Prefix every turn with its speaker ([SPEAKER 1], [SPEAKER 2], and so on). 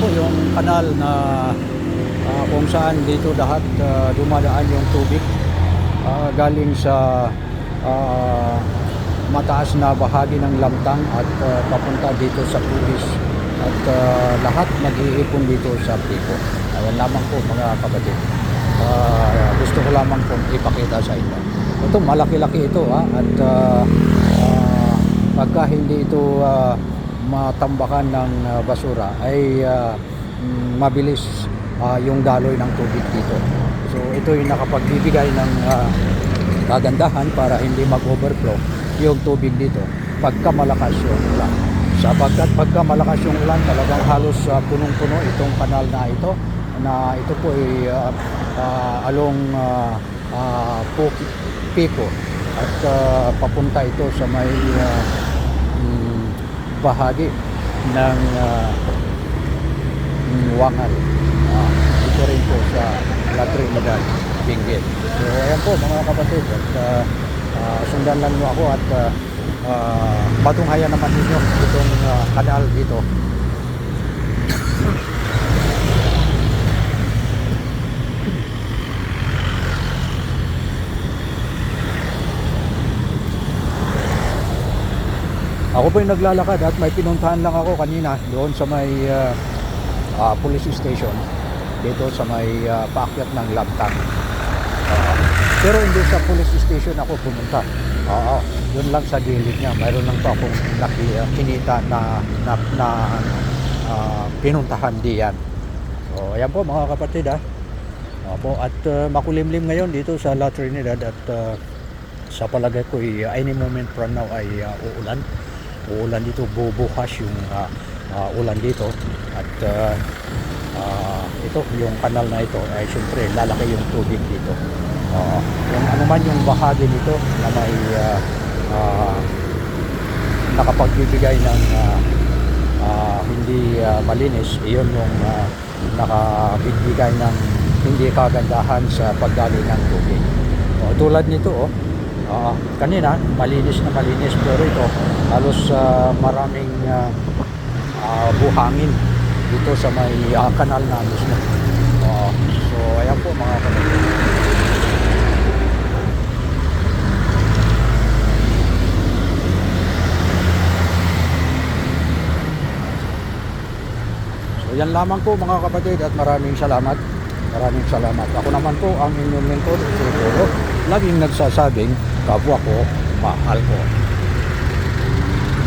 [SPEAKER 1] po yung kanal na ah, kung saan dito lahat ah, dumadaan yung tubig ah, galing sa ah, mataas na bahagi ng lamtang at ah, papunta dito sa pulis at ah, lahat nag-iipon dito sa Pico. Ayan lamang po mga kapatid. Ah, gusto ko lamang po ipakita sa inyo. Ito malaki-laki ito ha at ah, ah, pagka hindi ito ah, matambakan ng ah, basura ay mm, mabilis ah, yung daloy ng tubig dito. So ito yung nakapagbibigay ng ah, kagandahan para hindi mag-overflow yung tubig dito pagka malakas yung ulan. Sapagkat pagka malakas yung ulan talagang halos ah, punong-puno itong kanal na ito na ito po ay ah, ah, along ah, Puki- Pico at ah, papunta ito sa may mm, bahagi ng uh, Wangal. Ah, ito rin po sa La Trinidad, Benguet. So ayan po mga kapatid at ah, ah, sundan lang nyo ako at uh, matunghayan naman ninyo itong ah, kanal dito. Ako po yung naglalakad at may pinuntahan lang ako kanina doon sa may ah, ah, police station dito sa may ah, paakyat ng Labtang. Ah, pero hindi sa police station ako pumunta. Oo, yun lang sa gilid niya. Mayroon lang po akong nakikita na, na, na ah, pinuntahan diyan. So, ayan po mga kapatid ha. Opo, at ah, makulimlim ngayon dito sa La Trinidad at ah, sa palagay ko ay any moment from now ay ah, uulan. Uulan dito, bubukas yung ah, ah, ulan dito at ah, ah, ito yung kanal na ito ay siyempre lalaki yung tubig dito. Oo. yung ano man yung bahagi nito na may ah, ah, nakapagbibigay ng ah, ah, hindi ah, malinis, iyon yung uh, nakabigbigay ng hindi kagandahan sa pagdali ng tubig. O, tulad nito, oh, ah, kanina malinis na malinis pero ito halos ah, maraming ah, ah, buhangin dito sa may ah, kanal na mismo. Oo. so ayan po mga kapatid. So yan lamang po mga kapatid at maraming salamat. Maraming salamat. Ako naman po ang inyong mentor, si. Laging nagsasabing, kapwa ko, mahal ko.